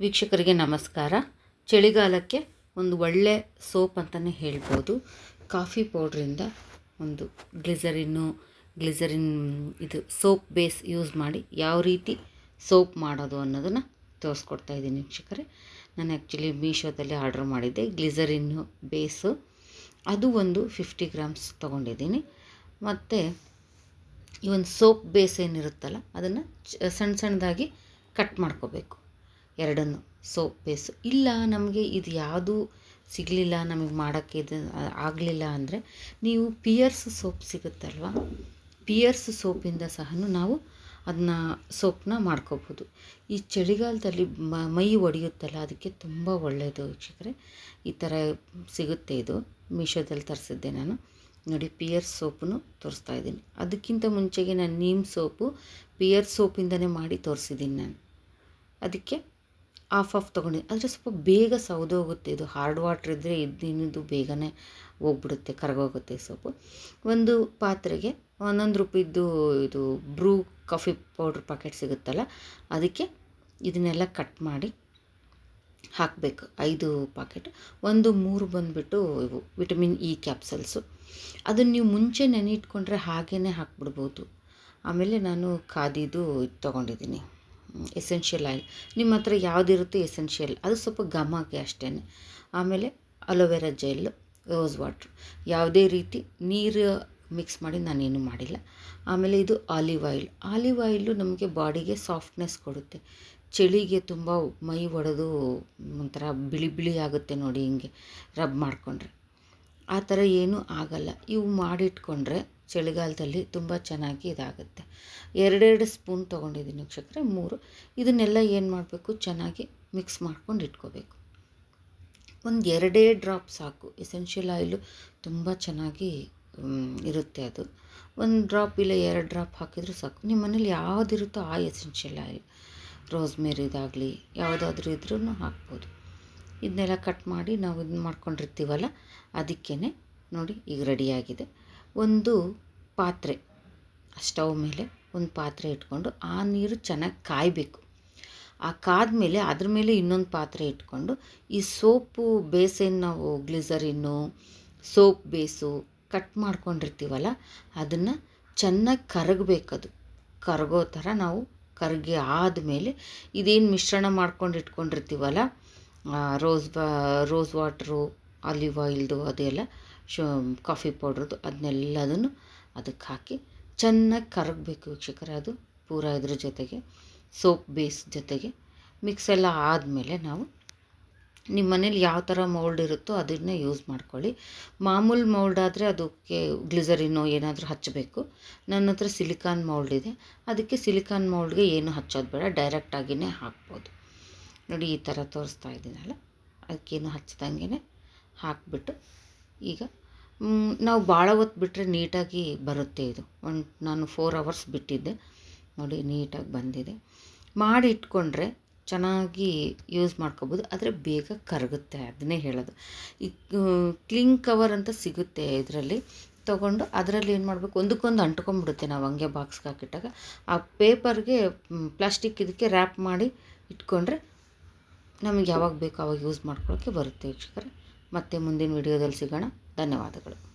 ವೀಕ್ಷಕರಿಗೆ ನಮಸ್ಕಾರ. ಚಳಿಗಾಲಕ್ಕೆ ಒಂದು ಒಳ್ಳೆ ಸೋಪ್ ಅಂತಲೇ ಹೇಳ್ಬೋದು. ಕಾಫಿ ಪೌಡ್ರಿಂದ ಒಂದು ಗ್ಲಿಸರಿನ್ನು ಗ್ಲಿಸರಿನ್ ಇದು ಸೋಪ್ ಬೇಸ್ ಯೂಸ್ ಮಾಡಿ ಯಾವ ರೀತಿ ಸೋಪ್ ಮಾಡೋದು ಅನ್ನೋದನ್ನು ತೋರಿಸ್ಕೊಡ್ತಾ ಇದ್ದೀನಿ ವೀಕ್ಷಕರೇ. ನಾನು ಆ್ಯಕ್ಚುಲಿ ಮೀಶೋದಲ್ಲಿ ಆರ್ಡ್ರ್ ಮಾಡಿದ್ದೆ ಗ್ಲಿಸರಿನ್ನು ಬೇಸು. ಅದು ಒಂದು ಫಿಫ್ಟಿ ಗ್ರಾಮ್ಸ್ ತೊಗೊಂಡಿದ್ದೀನಿ. ಮತ್ತು ಈ ಒಂದು ಸೋಪ್ ಬೇಸ್ ಏನಿರುತ್ತಲ್ಲ, ಅದನ್ನು ಸಣ್ಣ ಸಣ್ಣದಾಗಿ ಕಟ್ ಮಾಡ್ಕೋಬೇಕು. ಎರಡನ್ನು. ಸೋಪ್ ಬೇಸು ಇಲ್ಲ, ನಮಗೆ ಇದು ಯಾವುದು ಸಿಗಲಿಲ್ಲ, ನಮಗೆ ಮಾಡೋಕ್ಕೆ ಇದು ಆಗಲಿಲ್ಲ ಅಂದರೆ ನೀವು ಪಿಯರ್ಸ್ ಸೋಪ್ ಸಿಗುತ್ತಲ್ವ? ಪಿಯರ್ಸ್ ಸೋಪಿಂದ ಸಹ ನಾವು ಅದನ್ನ ಸೋಪನ್ನ ಮಾಡ್ಕೋಬೋದು. ಈ ಚಳಿಗಾಲದಲ್ಲಿ ಮೈ ಒಡೆಯುತ್ತಲ್ಲ, ಅದಕ್ಕೆ ತುಂಬ ಒಳ್ಳೆಯದು ವೀಕ್ಷಕರೇ. ಈ ಥರ ಸಿಗುತ್ತೆ ಇದು. ಮೀಶೋದಲ್ಲಿ ತರಿಸಿದ್ದೆ ನಾನು. ನೋಡಿ ಪಿಯರ್ ಸೋಪನ್ನು ತೋರಿಸ್ತಾ ಇದ್ದೀನಿ. ಅದಕ್ಕಿಂತ ಮುಂಚೆಗೆ ನಾನು ನೀಮ್ ಸೋಪು ಪಿಯರ್ ಸೋಪಿಂದನೇ ಮಾಡಿ ತೋರಿಸಿದ್ದೀನಿ ನಾನು. ಅದಕ್ಕೆ ಆಫ್ ಆಫ್ ತೊಗೊಂಡಿದ್ದೀನಿ ಆದರೆ ಸ್ವಲ್ಪ ಬೇಗ ಸೌದೋಗುತ್ತೆ ಇದು. ಹಾರ್ಡ್ ವಾಟ್ರ್ ಇದ್ದರೆ ಇದ್ದಿನದು ಬೇಗನೆ ಹೋಗ್ಬಿಡುತ್ತೆ, ಕರಗೋಗುತ್ತೆ ಸೊಪ್ಪು. ಒಂದು ಪಾತ್ರೆಗೆ ಒಂದೊಂದು ರೂಪಾಯಿದ್ದು ಇದು ಬ್ರೂ ಕಾಫಿ ಪೌಡ್ರ್ ಪ್ಯಾಕೆಟ್ ಸಿಗುತ್ತಲ್ಲ, ಅದಕ್ಕೆ ಇದನ್ನೆಲ್ಲ ಕಟ್ ಮಾಡಿ ಹಾಕಬೇಕು. ಐದು ಪಾಕೆಟ್ ಒಂದು ಮೂರು ಬಂದುಬಿಟ್ಟು ಇವು ವಿಟಮಿನ್ ಇ ಕ್ಯಾಪ್ಸಲ್ಸು ಅದನ್ನು ನೀವು ಮುಂಚೆ ನೆನೆ ಇಟ್ಕೊಂಡ್ರೆ ಹಾಗೇ ಹಾಕ್ಬಿಡ್ಬೋದು. ಆಮೇಲೆ ನಾನು ಖಾದಿದು ಇದು ತೊಗೊಂಡಿದ್ದೀನಿ. ಎಸೆನ್ಷಿಯಲ್ ಆಯಿಲ್ ನಿಮ್ಮ ಹತ್ರ ಯಾವುದಿರುತ್ತೆ ಎಸೆನ್ಷಿಯಲ್ ಅದು ಸ್ವಲ್ಪ ಘಮಾಗೆ ಅಷ್ಟೇ ಆಮೇಲೆ ಅಲೋವೆರಾ ಜೆಲ್ ರೋಸ್ ವಾಟ್ರ್ ಯಾವುದೇ ರೀತಿ ನೀರು ಮಿಕ್ಸ್ ಮಾಡಿ ನಾನೇನು ಮಾಡಿಲ್ಲ. ಆಮೇಲೆ ಇದು ಆಲಿವ್ ಆಯಿಲ್ ಆಲಿವ್ ಆಯಿಲು ನಮಗೆ ಬಾಡಿಗೆ ಸಾಫ್ಟ್ನೆಸ್ ಕೊಡುತ್ತೆ. ಚಳಿಗೆ ತುಂಬ ಮೈ ಒಡೆದು ಒಂಥರ ಬಿಳಿ ಬಿಳಿ ಆಗುತ್ತೆ ನೋಡಿ ಹಿಂಗೆ ರಬ್ ಮಾಡಿಕೊಂಡ್ರೆ. ಆ ಥರ ಏನೂ ಆಗಲ್ಲ. ಇವು ಮಾಡಿಟ್ಕೊಂಡ್ರೆ ಚಳಿಗಾಲದಲ್ಲಿ ತುಂಬ ಚೆನ್ನಾಗಿ ಇದಾಗುತ್ತೆ. ಎರಡೆರಡು ಸ್ಪೂನ್ ತೊಗೊಂಡಿದ್ದೀನಿ ವೀಕ್ಷಕರೇ, ಮೂರು. ಇದನ್ನೆಲ್ಲ ಏನು ಮಾಡಬೇಕು? ಚೆನ್ನಾಗಿ ಮಿಕ್ಸ್ ಮಾಡ್ಕೊಂಡು ಇಟ್ಕೋಬೇಕು. ಒಂದು ಎರಡೇ ಡ್ರಾಪ್ ಸಾಕು. ಎಸೆನ್ಷಿಯಲ್ ಆಯಿಲು ತುಂಬ ಚೆನ್ನಾಗಿ ಇರುತ್ತೆ ಅದು. ಒಂದು ಡ್ರಾಪ್ ಇಲ್ಲ, ಎರಡು ಡ್ರಾಪ್ ಹಾಕಿದರೂ ಸಾಕು. ನಿಮ್ಮ ಮನೇಲಿ ಯಾವುದಿರುತ್ತೋ ಆ ಎಸೆನ್ಷಿಯಲ್ ಆಯಿಲ್. ರೋಸ್ಮೇರಿದಾಗಲಿ, ಯಾವುದಾದ್ರೂ ಇದ್ರೂ ಹಾಕ್ಬೋದು. ಇದನ್ನೆಲ್ಲ ಕಟ್ ಮಾಡಿ ನಾವು ಇದು ಮಾಡ್ಕೊಂಡಿರ್ತೀವಲ್ಲ ಅದಕ್ಕೇ ನೋಡಿ ಈಗ ರೆಡಿಯಾಗಿದೆ ಒಂದು ಪಾತ್ರೆ ಸ್ಟವ್ ಮೇಲೆ ಒಂದು ಪಾತ್ರೆ ಇಟ್ಕೊಂಡು ಆ ನೀರು ಚೆನ್ನಾಗಿ ಕಾಯಬೇಕು. ಆ ಕಾದ ಮೇಲೆ ಅದ್ರ ಮೇಲೆ ಇನ್ನೊಂದು ಪಾತ್ರೆ ಇಟ್ಕೊಂಡು ಈ ಸೋಪು ಬೇಸೇನು ನಾವು ಗ್ಲಿಸರಿನ್ನು ಸೋಪ್ ಬೇಸು ಕಟ್ ಮಾಡ್ಕೊಂಡಿರ್ತೀವಲ್ಲ, ಅದನ್ನು ಚೆನ್ನಾಗಿ ಕರಗಬೇಕದು ಕರಗೋ ಥರ ನಾವು ಕರಗಿ ಆದಮೇಲೆ ಇದೇನು ಮಿಶ್ರಣ ಮಾಡ್ಕೊಂಡು ಇಟ್ಕೊಂಡಿರ್ತೀವಲ್ಲ ರೋಸ್ ಬಾ, ರೋಸ್ ವಾಟ್ರು, ಆಲಿವ್ ಆಯಿಲ್ದು ಅದೆಲ್ಲ ಶೋ, ಕಾಫಿ ಪೌಡ್ರದ್ದು ಅದನ್ನೆಲ್ಲದನ್ನು ಅದಕ್ಕೆ ಹಾಕಿ ಚೆನ್ನಾಗಿ ಕರಗಬೇಕು ವೀಕ್ಷಕರೇ ಅದು ಪೂರ ಇದ್ರ ಜೊತೆಗೆ, ಸೋಪ್ ಬೇಸ್ ಜೊತೆಗೆ. ಮಿಕ್ಸ್ ಎಲ್ಲ ಆದಮೇಲೆ ನಾವು ನಿಮ್ಮ ಮನೇಲಿ ಯಾವ ಥರ ಮೌಲ್ಡ್ ಇರುತ್ತೋ ಅದನ್ನೇ ಯೂಸ್ ಮಾಡ್ಕೊಳ್ಳಿ. ಮಾಮೂಲು ಮೌಲ್ಡ್ ಆದರೆ ಅದಕ್ಕೆ ಗ್ಲಿಸರಿನೋ ಏನಾದರೂ ಹಚ್ಚಬೇಕು. ನನ್ನ ಹತ್ರ ಸಿಲಿಕಾನ್ ಮೌಲ್ಡ್ ಇದೆ. ಅದಕ್ಕೆ ಸಿಲಿಕಾನ್ ಮೌಲ್ಡ್ಗೆ ಏನು ಹಚ್ಚೋದು ಬೇಡ ಡೈರೆಕ್ಟಾಗಿಯೇ ಹಾಕ್ಬೋದು. ನೋಡಿ ಈ ಥರ ತೋರಿಸ್ತಾ ಇದ್ದೀನಲ್ಲ? ಅದಕ್ಕೇನು ಹಚ್ಚಿದಂಗೆ ಹಾಕಿಬಿಟ್ಟು ಈಗ ನಾವು ಭಾಳ ಹೊತ್ತು ಬಿಟ್ಟರೆ ನೀಟಾಗಿ ಬರುತ್ತೆ ಇದು. ಒಂದು ನಾನು ಫೋರ್ ಅವರ್ಸ್ ಬಿಟ್ಟಿದ್ದೆ. ನೋಡಿ ನೀಟಾಗಿ ಬಂದಿದೆ. ಮಾಡಿ ಇಟ್ಕೊಂಡ್ರೆ ಚೆನ್ನಾಗಿ ಯೂಸ್ ಮಾಡ್ಕೋಬೋದು. ಆದರೆ ಬೇಗ ಕರಗುತ್ತೆ ಅದನ್ನೇ ಹೇಳೋದು. ಈ ಕ್ಲಿಂಗ್ ಕವರ್ ಅಂತ ಸಿಗುತ್ತೆ ಇದರಲ್ಲಿ. ತೊಗೊಂಡು ಅದರಲ್ಲಿ ಏನು ಮಾಡಬೇಕು? ಒಂದಕ್ಕೊಂದು ಅಂಟ್ಕೊಂಡ್ಬಿಡುತ್ತೆ ನಾವು ಹಂಗೆ ಬಾಕ್ಸ್ಗೆ ಹಾಕಿಟ್ಟಾಗ. ಆ ಪೇಪರ್ಗೆ ಪ್ಲಾಸ್ಟಿಕ್ ಇದಕ್ಕೆ ರ್ಯಾಪ್ ಮಾಡಿ ಇಟ್ಕೊಂಡ್ರೆ ನಮಗೆ ಯಾವಾಗ ಬೇಕು ಅವಾಗ ಯೂಸ್ ಮಾಡ್ಕೊಳ್ಳೋಕ್ಕೆ ಬರುತ್ತೆ ವೀಕ್ಷಕರೇ. ಮತ್ತೆ ಮುಂದಿನ ವೀಡಿಯೋದಲ್ಲಿ ಸಿಗೋಣ. ಧನ್ಯವಾದಗಳು.